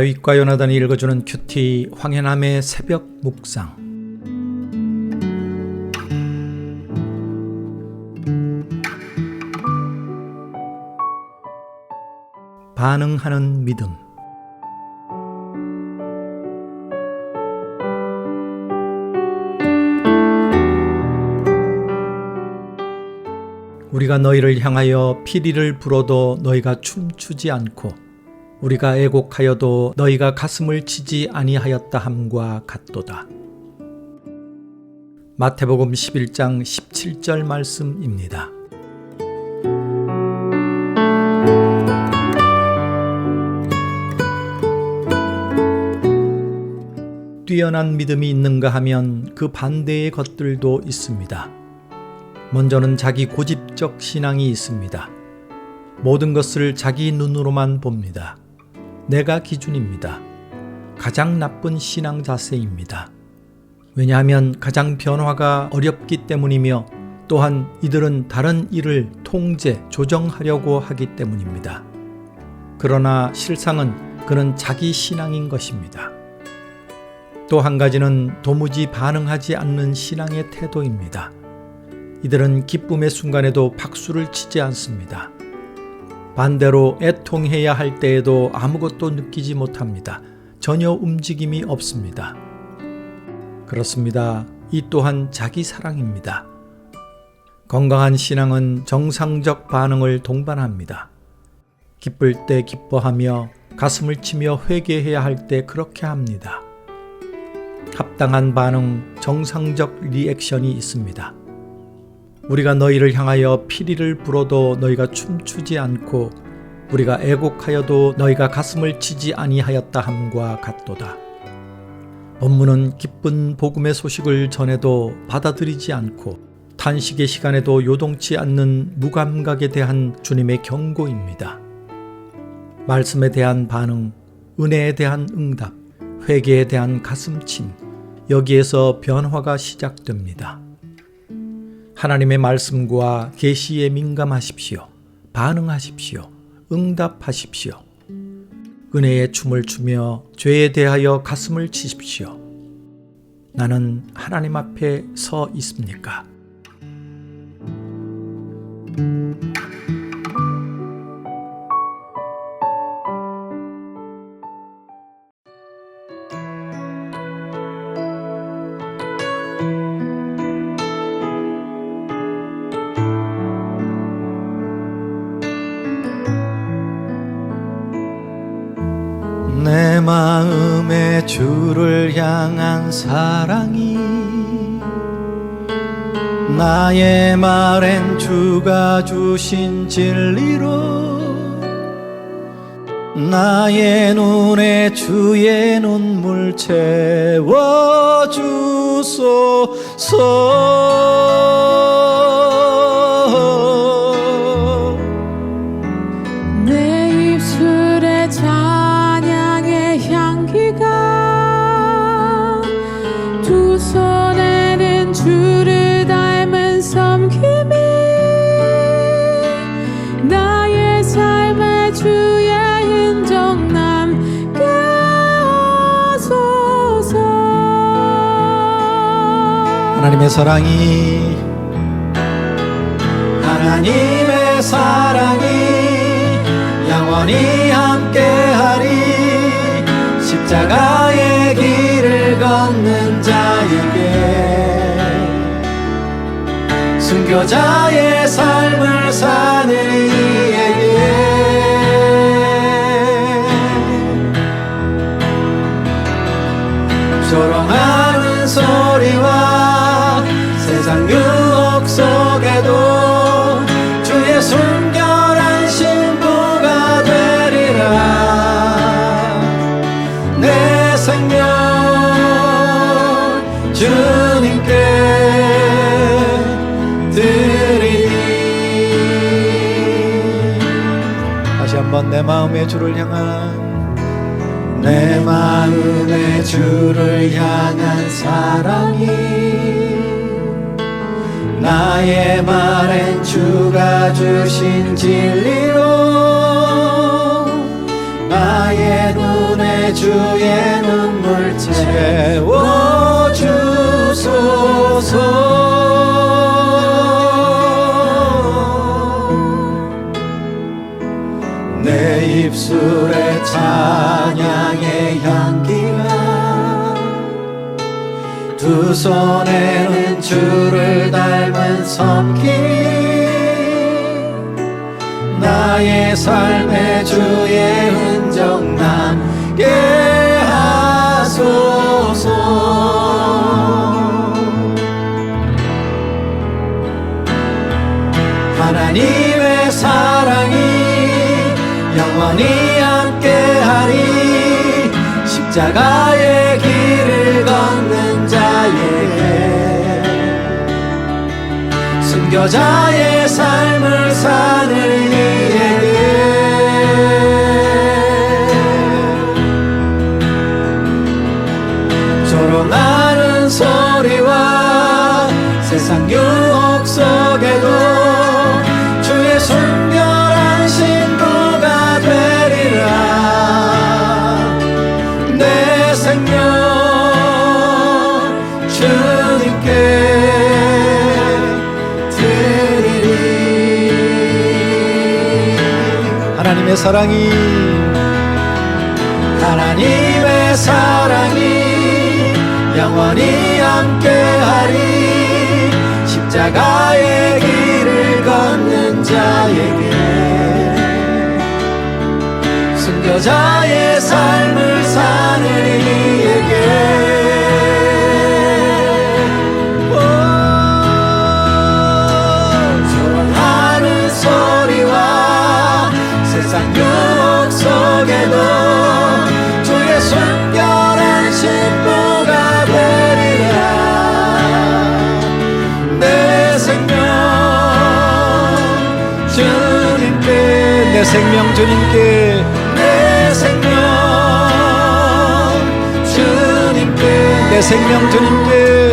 다윗과 요나단이 읽어주는 큐티 황해남의 새벽 묵상. 반응하는 믿음. 우리가 너희를 향하여 피리를 불어도 너희가 춤추지 않고 우리가 애곡하여도 너희가 가슴을 치지 아니하였다 함과 같도다. 마태복음 11장 17절 말씀입니다. 뛰어난 믿음이 있는가 하면 그 반대의 것들도 있습니다. 먼저는 자기 고집적 신앙이 있습니다. 모든 것을 자기 눈으로만 봅니다. 내가 기준입니다. 가장 나쁜 신앙 자세입니다. 왜냐하면 가장 변화가 어렵기 때문이며 또한 이들은 다른 일을 통제, 조정하려고 하기 때문입니다. 그러나 실상은 그는 자기 신앙인 것입니다. 또 한 가지는 도무지 반응하지 않는 신앙의 태도입니다. 이들은 기쁨의 순간에도 박수를 치지 않습니다. 반대로 애통해야 할 때에도 아무것도 느끼지 못합니다. 전혀 움직임이 없습니다. 그렇습니다. 이 또한 자기 사랑입니다. 건강한 신앙은 정상적 반응을 동반합니다. 기쁠 때 기뻐하며 가슴을 치며 회개해야 할 때 그렇게 합니다. 합당한 반응, 정상적 리액션이 있습니다. 우리가 너희를 향하여 피리를 불어도 너희가 춤추지 않고 우리가 애곡하여도 너희가 가슴을 치지 아니하였다 함과 같도다. 본문은 기쁜 복음의 소식을 전해도 받아들이지 않고 탄식의 시간에도 요동치 않는 무감각에 대한 주님의 경고입니다. 말씀에 대한 반응, 은혜에 대한 응답, 회개에 대한 가슴침, 여기에서 변화가 시작됩니다. 하나님의 말씀과 계시에 민감하십시오. 반응하십시오. 응답하십시오. 은혜의 춤을 추며 죄에 대하여 가슴을 치십시오. 나는 하나님 앞에 서 있습니까? 내 마음에 주를 향한 사랑이 나의 말엔 주가 주신 진리로 나의 눈에 주의 눈물 채워 주소서 하나님의 사랑이 하나님의 사랑이 영원히 함께하리. 십자가의 길을 걷는 자에게 순교자의 삶을 사는 이 다시 한번 내 마음의 주를 향한 내 마음의 주를 향한 사랑이 나의 말엔 주가 주신 진리로 나의 눈에 주의 눈물 채워주소서 내 입술에 찬양의 향기가 두 손에는 주를 닮은 섬김 나의 삶의 주의 흔적 남게 하소서. 하나님의 사랑이 영원히 함께하리. 십자가의 길을 걷는 자에게 순교자의 삶을 사 하나님의 사랑이 하나님의 사랑이 영원히 함께하리. 십자가의 길을 걷는 자에게 순교자 생명 주님께. 내 생명 주님께. 내 생명 주님께